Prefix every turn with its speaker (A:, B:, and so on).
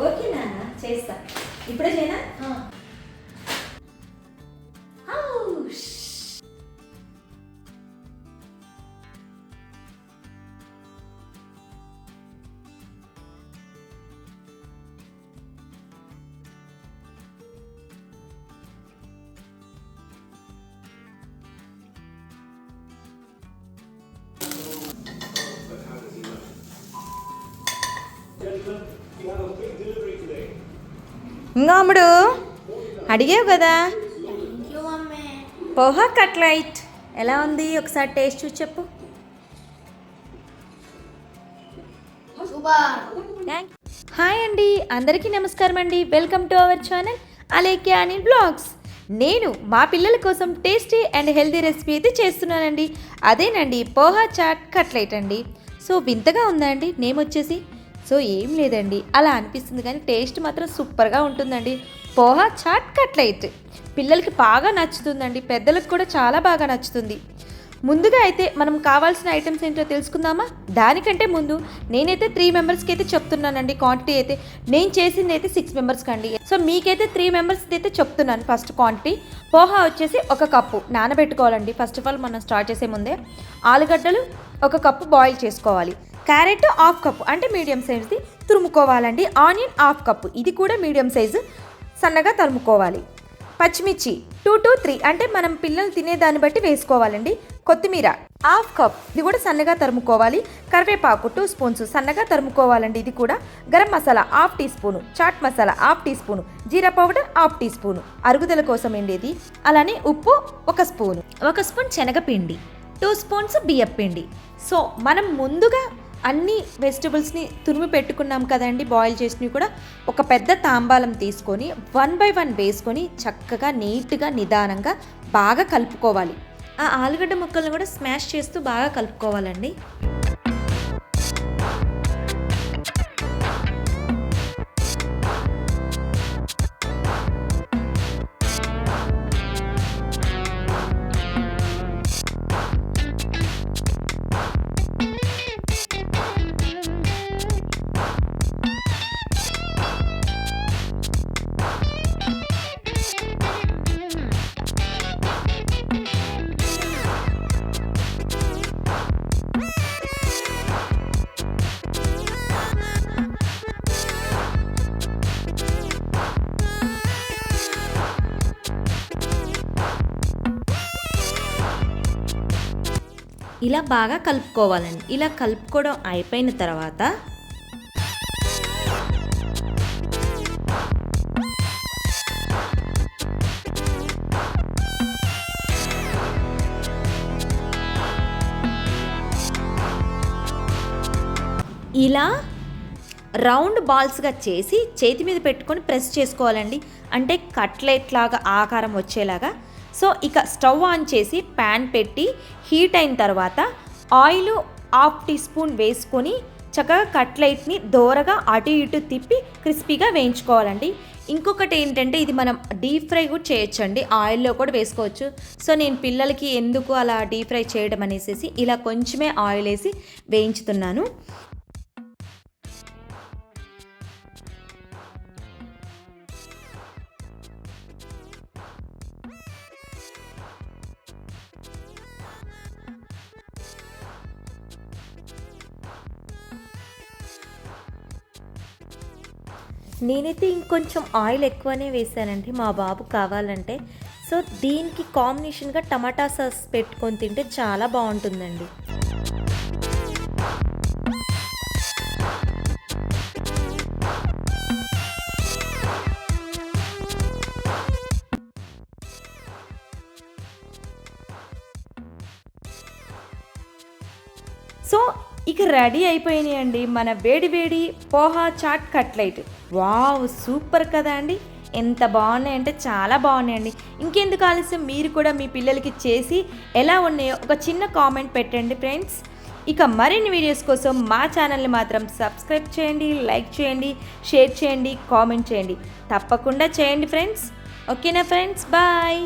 A: ఓకేనా చేస్తా. ఇప్పుడే చేయనా? Thank you. ఇంకా అమ్ముడు అడిగావు కదా? పోహా కట్లైట్. ఎలా ఉంది? ఒకసారి టేస్ట్ చూసి చెప్పు. హాయ్ అండి అందరికీ నమస్కారం అండి. Welcome to our channel Alekhya Anil blogs. నేను మా పిల్లల కోసం టేస్టీ అండ్ హెల్తీ రెసిపీ అయితే చేస్తున్నానండి. అదేనండి పోహా చాట్ కట్లైట్ అండి. సో వింతగా ఉందా అండి? నేమ్ వచ్చేసి సో ఏం లేదండి. అలా అనిపిస్తుంది కానీ టేస్ట్ మాత్రం సూపర్గా ఉంటుందండి. Poha chat cutlet. పిల్లలకి బాగా నచ్చుతుందండి. పెద్దలకు కూడా చాలా బాగా నచ్చుతుంది. ముందుగా అయితే మనం కావాల్సిన ఐటమ్స్ ఏంటో తెలుసుకుందామా? దానికంటే ముందు నేనైతే త్రీ మెంబర్స్కి అయితే చెప్తున్నానండి. క్వాంటిటీ అయితే నేను చేసింది అయితే సిక్స్ మెంబర్స్కి అండి సో మీకైతే త్రీ మెంబర్స్కి అయితే చెప్తున్నాను ఫస్ట్ క్వాంటిటీ పోహా వచ్చేసి ఒక కప్పు నానబెట్టుకోవాలండి. ఫస్ట్ ఆఫ్ ఆల్ మనం స్టార్ట్ చేసే ముందే ఆలుగడ్డలు ఒక కప్పు బాయిల్ చేసుకోవాలి. క్యారెట్ హాఫ్ కప్పు అంటే మీడియం సైజ్ది తురుముకోవాలండి. ఆనియన్ హాఫ్ కప్పు ఇది కూడా మీడియం సైజు సన్నగా తరుముకోవాలి. పచ్చిమిర్చి టూ టు త్రీ అంటే మనం పిల్లలు తినేదాన్ని బట్టి వేసుకోవాలండి. కొత్తిమీర హాఫ్ కప్. ఇది కూడా సన్నగా తరుముకోవాలి. కరివేపాకు టూ స్పూన్స్ సన్నగా తరుముకోవాలండి. ఇది కూడా garam masala half teaspoon chaat masala half teaspoon jeera powder half teaspoon అరుగుదల కోసం ఏంటి అలానే ఉప్పు ఒక స్పూను. ఒక స్పూన్ శనగపిండి టూ స్పూన్స్ బియ్యపిండి. సో మనం ముందుగా అన్ని వెజిటబుల్స్ని తురిమి పెట్టుకున్నాం కదండి బాయిల్ చేసినవి కూడా. ఒక పెద్ద తాంబాలం తీసుకొని వన్ బై వన్ వేసుకొని చక్కగా నీట్గా నిదానంగా బాగా కలుపుకోవాలి. ఆ ఆలుగడ్డ ముక్కలను కూడా స్మాష్ చేస్తూ బాగా కలుపుకోవాలండి. ఇలా బాగా కలుపుకోవాలండి. ఇలా కలుపుకోవడం అయిపోయిన తర్వాత ఇలా రౌండ్ బాల్స్గా చేసి చేతి మీద పెట్టుకొని ప్రెస్ చేసుకోవాలండి. అంటే కట్లెట్ లాగా ఆకారం వచ్చేలాగా సో ఇక స్టవ్ ఆన్ చేసి ప్యాన్ పెట్టి హీట్ అయిన తర్వాత ఆయిల్ హాఫ్ టీ స్పూన్ వేసుకొని చక్కగా కట్లెట్ని దోరగా అటు ఇటు తిప్పి క్రిస్పీగా వేయించుకోవాలండి. ఇంకొకటి ఏంటంటే ఇది మనం డీప్ ఫ్రై కూడా చేయొచ్చండి. ఆయిల్లో కూడా వేసుకోవచ్చు. సో నేను పిల్లలకి ఎందుకు అలా డీప్ ఫ్రై చేయడం అనేసి ఇలా కొంచెమే ఆయిల్ వేసి వేయించుతున్నాను. నేనైతే ఇంకొంచెం ఆయిల్ ఎక్కువనే వేసానండి మా బాబు కావాలంటే. సో దీనికి కాంబినేషన్గా టమాటా సాస్ పెట్టుకొని తింటే చాలా బాగుంటుందండి. సో ఇక రెడీ అయిపోయినాయండి మన వేడి వేడి poha chaat cutlet. Wow super కదా అండి. ఎంత బాగున్నాయంటే చాలా బాగున్నాయండి. ఇంకెందుకు ఆలస్యం? మీరు కూడా మీ పిల్లలకి చేసి ఎలా ఉన్నాయో ఒక చిన్న కామెంట్ పెట్టండి ఫ్రెండ్స్. ఇక మరిన్ని వీడియోస్ కోసం మా ఛానల్ని మాత్రం సబ్స్క్రైబ్ చేయండి లైక్ చేయండి షేర్ చేయండి కామెంట్ చేయండి. తప్పకుండా చేయండి ఫ్రెండ్స్. ఓకేనా ఫ్రెండ్స్? బాయ్.